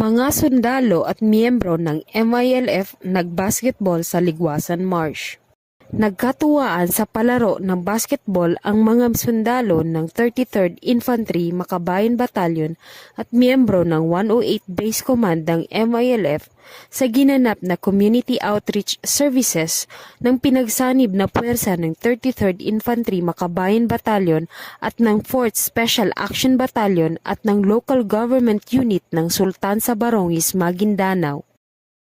Mga sundalo at miyembro ng MILF nagbasketball sa Ligwasan Marsh. Nagkatuwaan sa palaro ng basketball ang mga sundalo ng 33rd Infantry Makabayan Battalion at miyembro ng 108 Base Command ng MILF sa ginanap na Community Outreach Services ng pinagsanib na puwersa ng 33rd Infantry Makabayan Battalion at ng 4th Special Action Battalion at ng Local Government Unit ng Sultan sa Barongis, Maguindanao.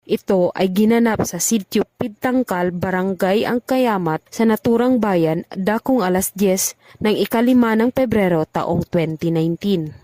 Ito ay ginanap sa sitio Pidtangkal, Barangay Ang Kayamat sa naturang bayan dakong alas 10 ng ikalima ng Pebrero taong 2019.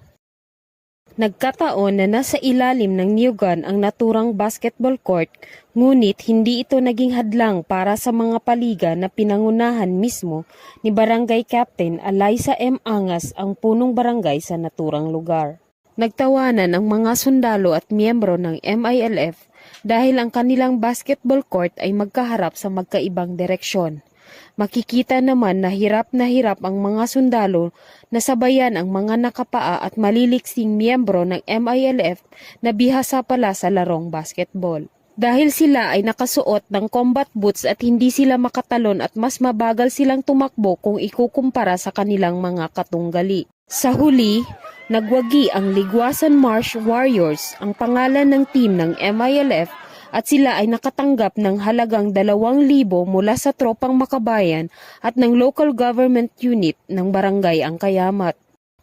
Nagkataon na nasa ilalim ng Newgan ang naturang basketball court, ngunit hindi ito naging hadlang para sa mga paliga na pinangunahan mismo ni Barangay Captain Eliza M. Angas ang punong barangay sa naturang lugar. Nagtawanan ang mga sundalo at miyembro ng MILF dahil ang kanilang basketball court ay magkaharap sa magkaibang direksyon. Makikita naman na hirap na hirap ang mga sundalo na sabayan ang mga nakapaa at maliliksing miyembro ng MILF na bihasa pala sa larong basketball. Dahil sila ay nakasuot ng combat boots at hindi sila makatalon at mas mabagal silang tumakbo kung ikukumpara sa kanilang mga katunggali. Sa huli, nagwagi ang Ligwasan Marsh Warriors, ang pangalan ng team ng MILF at sila ay nakatanggap ng halagang 2,000 mula sa tropang makabayan at ng local government unit ng barangay ang Kayamat.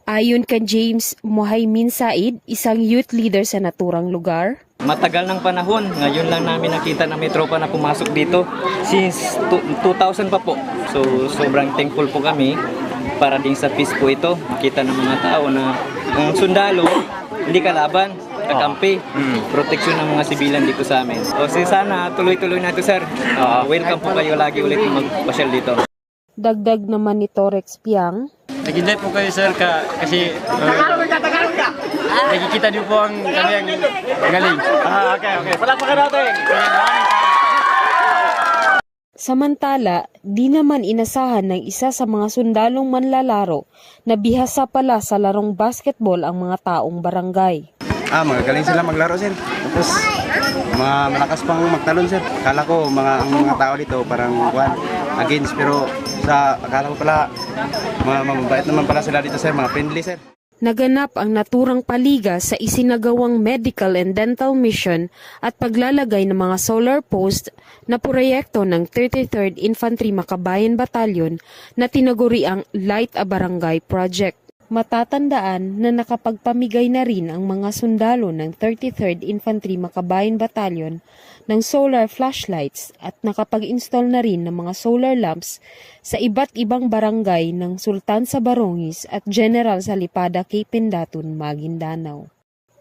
Ayon kay James Mohaimin Said, isang youth leader sa naturang lugar, Matagal ng panahon, ngayon lang namin nakita na may tropa na pumasok dito since tu- 2000 pa po. So sobrang thankful po kami para din sa peace po ito. Makita ng mga tao na ang sundalo, hindi kalaban, kakampi, proteksyon ng mga sibilan dito sa amin. O so, sana tuloy-tuloy na ito sir. Uh, welcome po kayo lagi ulit magpasyal dito. dagdag naman ni Torex Piang, Nag-enjoy po kayo sir ka, kasi uh, nakikita niyo po ang kanyang galing. Ah, okay, okay. Palakpakan natin! Samantala, di naman inasahan ng isa sa mga sundalong manlalaro na bihasa pala sa larong basketball ang mga taong barangay. Ah, magagaling sila maglaro, sir. Tapos, mga malakas pang magtalon, sir. Akala ko, mga, ang mga tao dito, parang, one, against. Pero, sa, akala ko pala, mga, mabait naman pala sila dito, sir. Mga friendly, sir. Naganap ang naturang paliga sa isinagawang medical and dental mission at paglalagay ng mga solar post na proyekto ng 33rd Infantry Makabayan Battalion na tinaguriang Light a Barangay Project. Matatandaan na nakapagpamigay na rin ang mga sundalo ng 33rd Infantry Makabayan Battalion ng solar flashlights at nakapag-install na rin ng mga solar lamps sa iba't ibang barangay ng Sultan sa Barongis at General Salipada kay Pendatun, Maguindanao.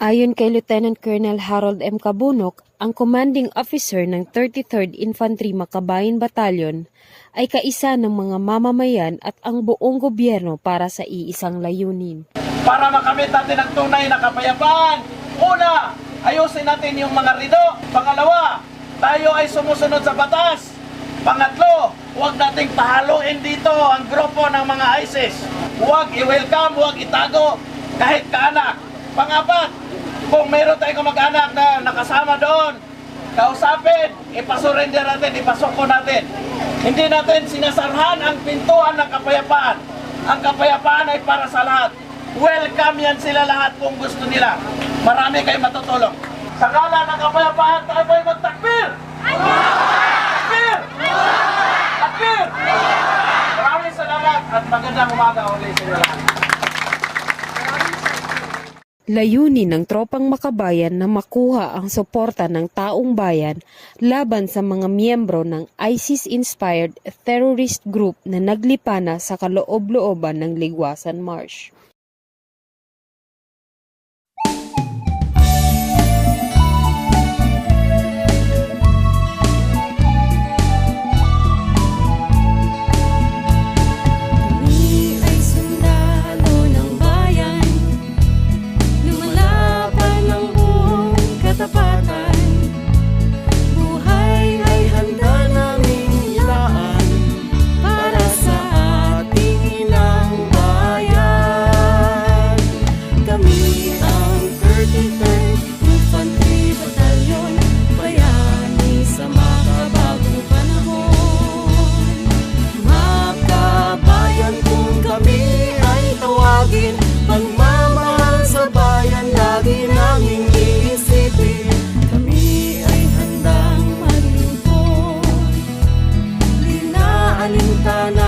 Ayon kay Lieutenant Colonel Harold M. Kabunok, ang commanding officer ng 33rd Infantry Makabayan Battalion ay kaisa ng mga mamamayan at ang buong gobyerno para sa iisang layunin. para makamit natin ang tunay na kapayapaan. Una, ayusin natin yung mga rido. Pangalawa, tayo ay sumusunod sa batas. Pangatlo, huwag nating pahaluin dito ang grupo ng mga ISIS. Huwag i-welcome, huwag itago kahit kaanak. Pangapat, kung meron tayong mag-anak na nakasama doon, kausapin, ipasurrender natin, ipasoko natin. Hindi natin sinasarhan ang pintuan ng kapayapaan. Ang kapayapaan ay para sa lahat. Welcome yan sila lahat kung gusto nila. Marami kayong matutulong. Sa ngala ng kapayapaan, tayo po'y magtakbir! Takbir! Takbir! Maraming salamat at magandang umaga ulit sa inyo lahat. Layunin ng tropang makabayan na makuha ang suporta ng taong bayan laban sa mga miyembro ng ISIS-inspired terrorist group na naglipana sa kaloob-looban ng Ligwasan Marsh. alintana